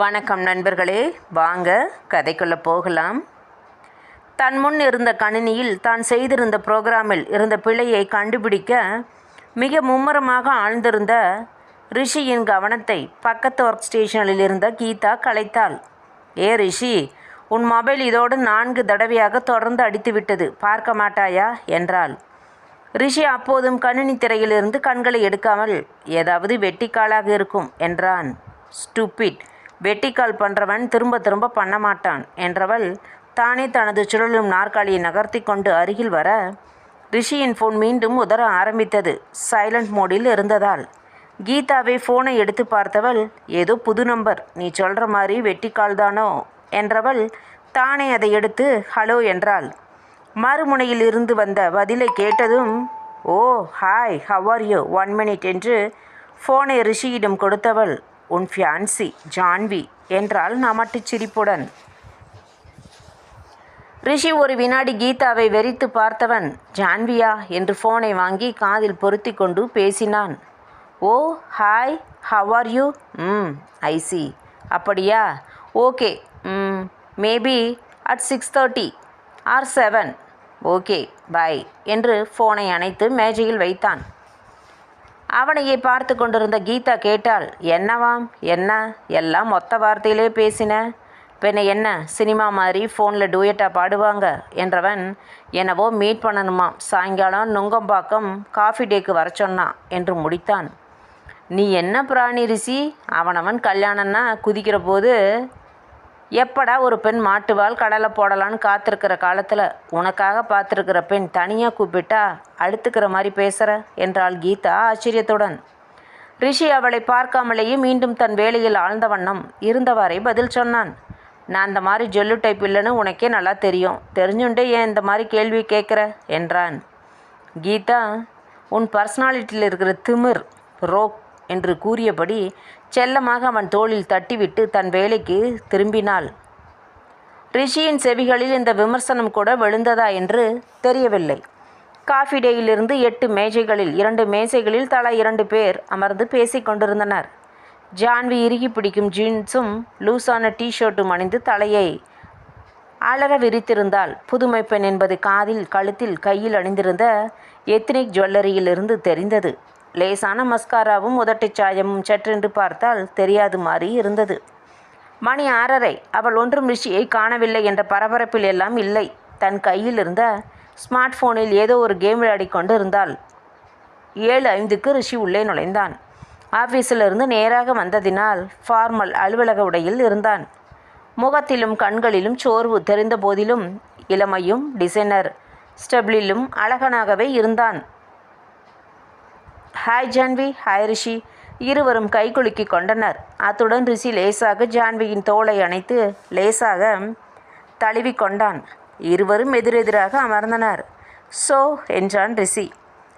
வணக்கம் நண்பர்களே. வாங்க கதைக்குள்ள போகலாம். தன் முன் இருந்த கணினியில் தான் செய்திருந்த புரோகிராமில் இருந்த பிழையை கண்டுபிடிக்க மிக மும்முரமாக ஆழ்ந்திருந்த ரிஷியின் கவனத்தை பக்கத்து ஒர்க் ஸ்டேஷனில் இருந்த கீதா கலைத்தாள். ஏ ரிஷி உன் மொபைல் இதோடு நான்கு தடவையாக தொடர்ந்து அடித்துவிட்டது பார்க்க மாட்டாயா? என்றாள். ரிஷி அப்போதும் கணினி திரையிலிருந்து கண்களை எடுக்காமல் ஏதாவது வெட்டிக்காலாக இருக்கும் என்றான். ஸ்டூபிட் வெட்டிக்கால் பண்ணுறவன் திரும்ப திரும்ப பண்ண மாட்டான் என்றவள் தானே தனது சுழலும் நாற்காலியை நகர்த்தி கொண்டு அருகில் வர ரிஷியின் ஃபோன் மீண்டும் உதற ஆரம்பித்தது. சைலண்ட் மோடில் இருந்ததால். கீதாவை ஃபோனை எடுத்து பார்த்தவள் ஏதோ புது நம்பர் நீ சொல்கிற மாதிரி வெட்டிக்கால் தானோ? என்றவள் தானே அதை எடுத்து ஹலோ என்றாள். மறுமுனையில் இருந்து வந்த பதிலை கேட்டதும் ஓ hi how are you one minute என்று ஃபோனை ரிஷியிடம் கொடுத்தவள் உன் ஃபியான்சி ஜான்வி என்றால் நமட்டுச் சிரிப்புடன். ரிஷி ஒரு வினாடி கீதாவை வெறித்து பார்த்தவன் ஜான்வியா? என்று ஃபோனை வாங்கி காதில் பொருத்தி கொண்டு பேசினான். ஓ hi how are you hmm I see அப்படியா? Okay. Hmm maybe at six thirty or seven. Okay bye என்று ஃபோனை அணைத்து மேஜையில் வைத்தான். அவனையே பார்த்து கொண்டிருந்த கீதா கேட்டாள் என்னவாம் என்ன? எல்லாம் மொத்த வார்த்தையிலே பேசின? பின்ன என்ன? சினிமா மாதிரி ஃபோனில் டூயட்டா பாடுவாங்க என்றவன் என்னவோ மீட் பண்ணணுமாம் சாயங்காலம் நுங்கம்பாக்கம் காஃபி டேக்கு வர சொன்னான் என்று முடித்தான். நீ என்ன பிராணி ரிஷி? அவனவன் கல்யாணம்னா குதிக்கிற போது எப்படா ஒரு பெண் மாட்டுவாள் கடலை போடலான்னு காத்திருக்கிற காலத்தில் உனக்காக பார்த்துருக்கிற பெண் தனியாக கூப்பிட்டா அழுத்துக்கிற மாதிரி பேசுகிற என்றாள் கீதா ஆச்சரியத்துடன். ரிஷி அவளை பார்க்காமலேயே மீண்டும் தன் வேலையில் ஆழ்ந்த வண்ணம் இருந்தவாறே பதில் சொன்னான். நான் இந்த மாதிரி ஜொல்லு டைப் இல்லைன்னு உனக்கே நல்லா தெரியும். தெரிஞ்சுண்டே ஏன் இந்த மாதிரி கேள்வி கேட்குற என்றான். கீதா உன் பர்சனாலிட்டியில் இருக்கிற திமிர் ரோக் என்று கூறியபடி செல்லமாக அவன் தோளில் தட்டிவிட்டு தன் வேலைக்கு திரும்பினாள். ரிஷியின் செவிகளில் இந்த விமர்சனம் கூட விழுந்ததா என்று தெரியவில்லை. காஃபி டேயிலிருந்து எட்டு மேஜைகளில் இரண்டு மேசைகளில் தலா இரண்டு பேர் அமர்ந்து பேசிக் கொண்டிருந்தனர். ஜான்வி இறுகி பிடிக்கும் ஜீன்ஸும் லூஸான டிஷர்ட்டும் அணிந்து தலையை அலற விரித்திருந்தால் புதுமை பெண் என்பது காதில் கழுத்தில் கையில் அணிந்திருந்த எத்னிக் ஜுவல்லரியிலிருந்து தெரிந்தது. லேசான மஸ்காராவும் உதட்டுச் சாயமும் சற்றென்று பார்த்தால் தெரியாது மாதிரி இருந்தது. மணி ஆறரை. அவள் ஒன்றும் ரிஷியை காணவில்லை என்ற பரபரப்பில் எல்லாம் இல்லை. தன் கையில் இருந்த ஸ்மார்ட் ஃபோனில் ஏதோ ஒரு கேம் விளையாடிக்கொண்டு இருந்தாள் ஏழு ஐந்துக்கு ரிஷி உள்ளே நுழைந்தான். ஆஃபீஸிலிருந்து நேராக வந்ததினால் ஃபார்மல் அலுவலக உடையில் இருந்தான். முகத்திலும் கண்களிலும் சோர்வு தெரிந்த போதிலும் இளமையும் டிசைனர் ஸ்டெபிளிலும் அழகனாகவே இருந்தான். Hi Jahnvi hi Rishi. இருவரும் கைகுலுக்கி கொண்டனர். அத்துடன் ரிஷி லேசாக ஜான்வியின் தோளை அணைத்து லேசாக தழுவி கொண்டான். இருவரும் எதிரெதிராக அமர்ந்தனர். சோ என்றான் ரிஷி.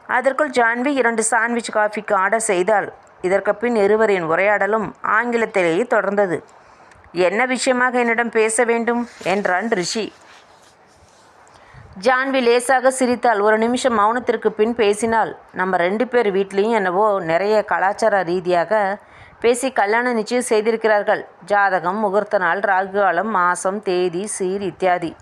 அதற்குள் ஜான்வி இரண்டு சாண்ட்விச் காஃபிக்கு ஆர்டர் செய்தாள். இதற்கு பின் இருவரின் உரையாடலும் ஆங்கிலத்திலேயே தொடர்ந்தது. என்ன விஷயமாக என்னிடம் பேச வேண்டும்? என்றான் ரிஷி. ஜான்வி லேசாக சிரித்தாள். ஒரு நிமிஷம் மௌனத்திற்கு பின் பேசினாள். நம்ம ரெண்டு பேர் வீட்லேயும் என்னவோ நிறைய கலாச்சார ரீதியாக பேசி கல்யாணம் நிச்சயம் செய்திருக்கிறார்கள். ஜாதகம் முகூர்த்த நாள் ராகு காலம் மாதம் தேதி சீர் இத்தியாதி.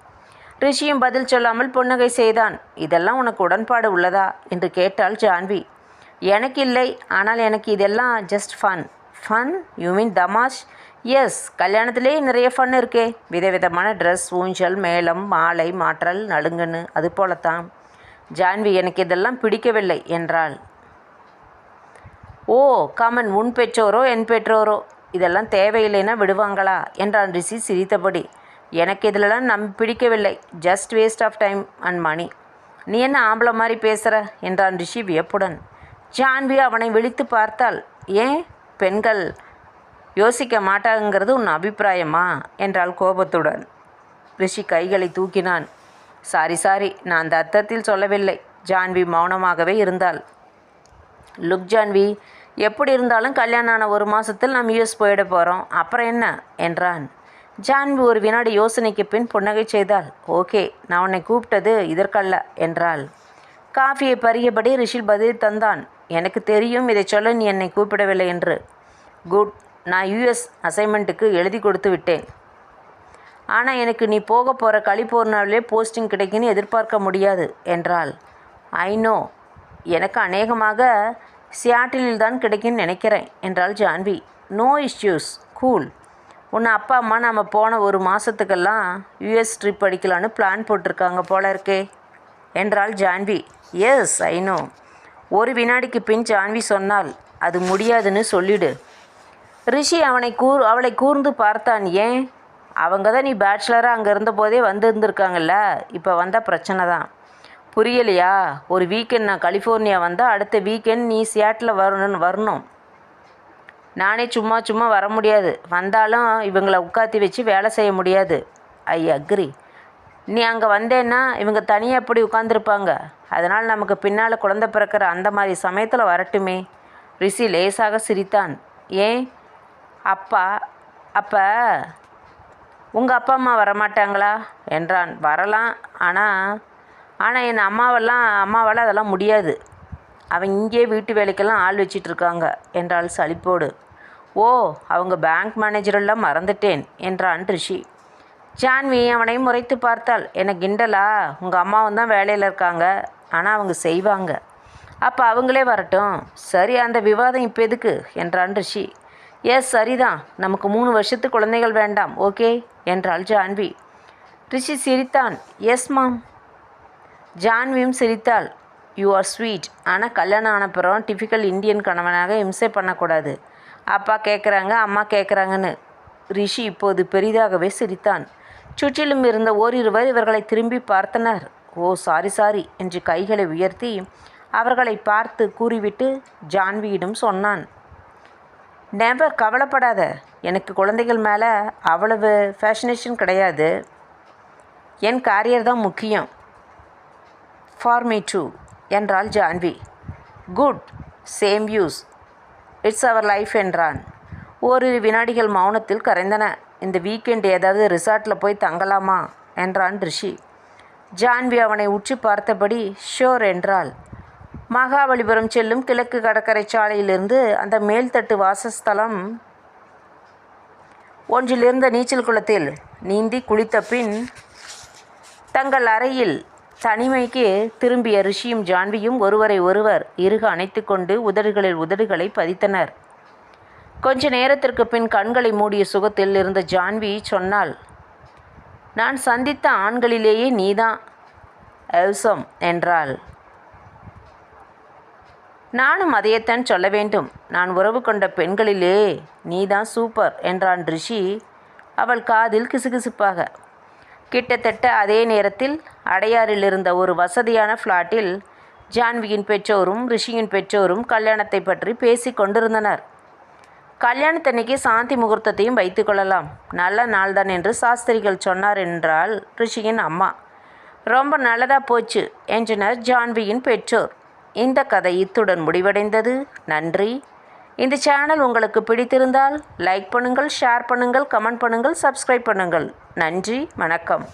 ரிஷியும் பதில் சொல்லாமல் புன்னகை செய்தான். இதெல்லாம் உனக்கு உடன்பாடு உள்ளதா? என்று கேட்டாள் ஜான்வி. எனக்கு இல்லை. ஆனால் எனக்கு இதெல்லாம் just fun fun you mean தமாஷ்? எஸ் கல்யாணத்திலே நிறைய ஃபன் இருக்கே. விதவிதமான ட்ரெஸ் ஊஞ்சல் மேளம் மாலை மாற்றல் நலுங்கன்னு. அது போலத்தான். ஜான்வி எனக்கு இதெல்லாம் பிடிக்கவில்லை என்றாள். ஓ காமன் உன் பெற்றோரோ என் பெற்றோரோ? இதெல்லாம் தேவையில்லைன்னா விடுவாங்களா? என்றான் ரிஷி சிரித்தபடி. எனக்கு இதிலெல்லாம் நம் பிடிக்கவில்லை. Just waste of time and money நீ என்ன ஆம்பளை மாதிரி பேசுகிற என்றான் ரிஷி வியப்புடன். ஜான்வி அவனை விழித்து பார்த்தாள். ஏன்? பெண்கள். யோசிக்க மாட்டாங்கிறது உன் அபிப்பிராயமா? என்றாள் கோபத்துடன். ரிஷி கைகளை தூக்கினான். சாரி சாரி நான் அந்த அர்த்தத்தில் சொல்லவில்லை. ஜான்வி மௌனமாகவே இருந்தாள். லுக் ஜான்வி எப்படி இருந்தாலும் கல்யாணம் ஆன ஒரு மாதத்தில் நாம் யூஎஸ் போயிட போகிறோம் அப்புறம் என்ன? என்றான். ஜான்வி ஒரு வினாடி யோசனைக்கு பின் புன்னகை செய்தாள். ஓகே நான் உன்னை கூப்பிட்டது இதற்கல்ல என்றாள். காஃபியை பறியபடி ரிஷில் பதில் தந்தான். எனக்கு தெரியும் இதை சொல்ல நீ என்னை கூப்பிடவில்லை என்று. குட் நான் யூஎஸ் அசைன்மெண்ட்டுக்கு எழுதி கொடுத்து விட்டேன். ஆனால் எனக்கு நீ போக போகிற கலிஃபோர்னியாவிலே போஸ்டிங் கிடைக்குன்னு எதிர்பார்க்க முடியாது என்றாள். ஐநோ எனக்கு அநேகமாக சியாட்டிலில் தான் கிடைக்கும்னு நினைக்கிறேன் என்றாள் ஜான்வி. நோ இஷ்யூஸ் கூல் உன்னை அப்பா அம்மா நம்ம போன ஒரு மாதத்துக்கெல்லாம் யூஎஸ் ட்ரிப் அடிக்கலான்னு பிளான் போட்டிருக்காங்க போல இருக்கே என்றாள் ஜான்வி. எஸ் ஐ நோ ஒரு வினாடிக்கு பின் ஜான்வி சொன்னால் அது முடியாதுன்னு சொல்லிடு. ரிஷி அவனை கூர் அவளை கூர்ந்து பார்த்தான். ஏன்? அவங்க தான் நீ பேச்சுலராக அங்கே இருந்தபோதே வந்துருந்துருக்காங்கல்ல இப்போ வந்தால் பிரச்சனை தான். புரியலையா? ஒரு வீக்கெண்ட் நான் கலிஃபோர்னியா வந்தால் அடுத்த வீக்கெண்ட் நீ சியாட்டில் வரணும்னு வரணும். நானே சும்மா சும்மா வர முடியாது. வந்தாலும் இவங்களை உட்காத்தி வச்சு வேலை செய்ய முடியாது. ஐ அக்ரி நீ அங்கே வந்தேன்னா இவங்க தனியாக எப்படி உட்காந்துருப்பாங்க அதனால் நமக்கு பின்னால் குழந்தை பிறக்கிற அந்த மாதிரி சமயத்தில் வரட்டுமே. ரிஷி லேசாக சிரித்தான். ஏன்? அப்பா அப்போ உங்கள் அப்பா அம்மா வரமாட்டாங்களா? என்றான். வரலாம் ஆனால் ஆனால் என் அம்மாவெல்லாம் அம்மாவால் அதெல்லாம் முடியாது. அவன் இங்கேயே வீட்டு வேலைக்கெல்லாம் ஆள் வச்சிட்டு இருக்காங்க என்றாள் சலிப்போடு. ஓ அவங்க பேங்க் மேனேஜரெல்லாம் மறந்துட்டேன் என்றான் ரிஷி. ஜான்வி அவனை முறைத்து பார்த்தாள். என்ன கிண்டலா? உங்கள் அம்மாவும் தான் வேலையில் இருக்காங்க. ஆனால் அவங்க செய்வாங்க. அப்போ அவங்களே வரட்டும். சரி அந்த விவாதம் இப்போ எதுக்கு? என்றான் ரிஷி. எஸ் சரிதான். நமக்கு மூணு வருஷத்து குழந்தைகள் வேண்டாம் ஓகே? என்றாள் ஜான்வி. ரிஷி சிரித்தான். Yes mom. ஜான்வியும் சிரித்தாள். You are sweet. ஆனால் கல்யாணம் ஆனப்புறம் டிஃபிக்கல் இந்தியன் கணவனாக இம்சை பண்ணக்கூடாது. அப்பா கேட்குறாங்க அம்மா கேட்குறாங்கன்னு ரிஷி இப்போது பெரிதாகவே சிரித்தான். சுற்றிலும் இருந்த ஓரிருவர் இவர்களை திரும்பி பார்த்தனர். ஓ சாரி சாரி என்று கைகளை உயர்த்தி அவர்களை பார்த்து கூறிவிட்டு ஜான்வியிடம் சொன்னான். நெவர் கவலைப்படாத. எனக்கு குழந்தைகள் மேலே அவ்வளவு ஃபேஷனேஷன் கிடையாது. என் காரியர் தான் முக்கியம். ஃபார் மீ டூ என்றாள் Jahnvi. Good same use it's our life என்றான். ஓரிரு வினாடிகள் மௌனத்தில் கரைந்தன. இந்த வீக்கெண்ட் ஏதாவது ரிசார்ட்டில் போய் தங்கலாமா? என்றான் ரிஷி. ஜான்வி அவனை உற்று பார்த்தபடி ஷோர் என்றாள். மகாபலிபுரம் செல்லும் கிழக்கு கடற்கரை சாலையிலிருந்து அந்த மேல்தட்டு வாசஸ்தலம் ஒன்றிலிருந்த நீச்சல் குளத்தில் நீந்தி குளித்த பின் தங்கள் அறையில் தனிமைக்கு திரும்பிய ரிஷியும் ஜான்வியும் ஒருவரை ஒருவர் இறுக அணைத்து கொண்டு உதடுகளில் உதடுகளை பதித்தனர். கொஞ்ச நேரத்திற்கு பின் கண்களை மூடிய சுகத்தில் இருந்த ஜான்வி சொன்னாள் நான் சந்தித்த ஆண்களிலேயே நீதான் எல்சம் என்றாள். நானும் அதையத்தான் சொல்ல வேண்டும். நான் உறவு கொண்ட பெண்களிலே நீதான் சூப்பர் என்றான் ரிஷி. அவள் காதில் கிசுகிசுப்பாக. கிட்டத்தட்ட அதே நேரத்தில் அடையாறில் இருந்த ஒரு வசதியான ஃப்ளாட்டில் ஜான்வியின் பெற்றோரும் ரிஷியின் பெற்றோரும் கல்யாணத்தை பற்றி பேசி கொண்டிருந்தனர். கல்யாணத்தன்னைக்கு சாந்தி முகூர்த்தத்தையும் வைத்துக்கொள்ளலாம் நல்ல நாள்தான் என்று சாஸ்திரிகள் சொன்னார் என்றால் ரிஷியின் அம்மா. ரொம்ப நல்லதாக போச்சு என்றனர் ஜான்வியின் பெற்றோர். இந்த கதை இத்துடன் முடிவடைந்தது. நன்றி. இந்த சேனல் உங்களுக்கு பிடித்திருந்தால் லைக் பண்ணுங்கள் ஷேர் பண்ணுங்கள் கமெண்ட் பண்ணுங்கள் சப்ஸ்கிரைப் பண்ணுங்கள். நன்றி வணக்கம்.